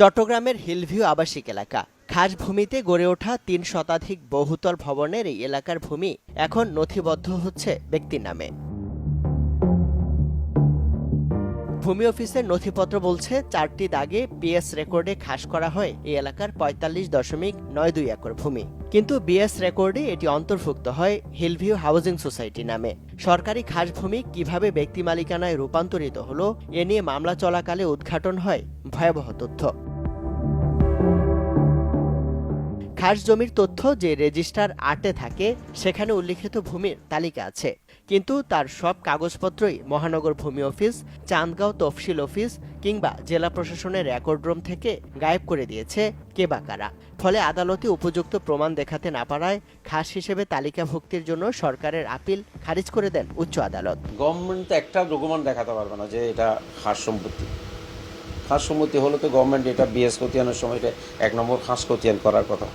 চট্টগ্রামের হিলভিউ আবাসিক এলাকা। খাস ভূমিতে গড়ে ওঠা তিন শতাধিক বহুতল ভবনের এই এলাকার ভূমি এখন নথিবদ্ধ হচ্ছে ব্যক্তির নামে। ভূমি অফিসের নথিপত্র বলছে, চারটি দাগে বিএস রেকর্ডে খাস করা হয় এই এলাকার পঁয়তাল্লিশ দশমিক নয় দুই একর ভূমি। কিন্তু বিএস রেকর্ডে এটি অন্তর্ভুক্ত হয় হিলভিউ হাউজিং সোসাইটি নামে। সরকারি খাস ভূমি কীভাবে ব্যক্তি মালিকানায় রূপান্তরিত হলো, এ নিয়ে মামলা চলাকালে উদ্ঘাটন হয় ভয়াবহ তথ্য। খাস জমির তথ্য যে রেজিস্টার আটে থাকে, সেখানে উল্লিখিত ভূমির তালিকা আছে। কিন্তু তার সব কাগজপত্রই মহানগর ভূমি অফিস চান্দগাঁও তফসিল অফিস কিংবা জেলা প্রশাসনের রেকর্ড রুম থেকে গায়েব করে দিয়েছে কে বা কারা। ফলে আদালতে উপযুক্ত প্রমাণ দেখাতে না পারায় খাস হিসেবে তালিকাভুক্তির জন্য সরকারের আপিল খারিজ করে দেন উচ্চ আদালত। গভর্নমেন্ট একটা ডকুমেন্ট দেখাতে পারবে না যে এটা খাস সম্পত্তি। খাস সম্মতি হলে তো গভর্নমেন্ট এটা বিএস খতিয়ানের সময় এটা এক নম্বর খাস খতিয়ান করার কথা।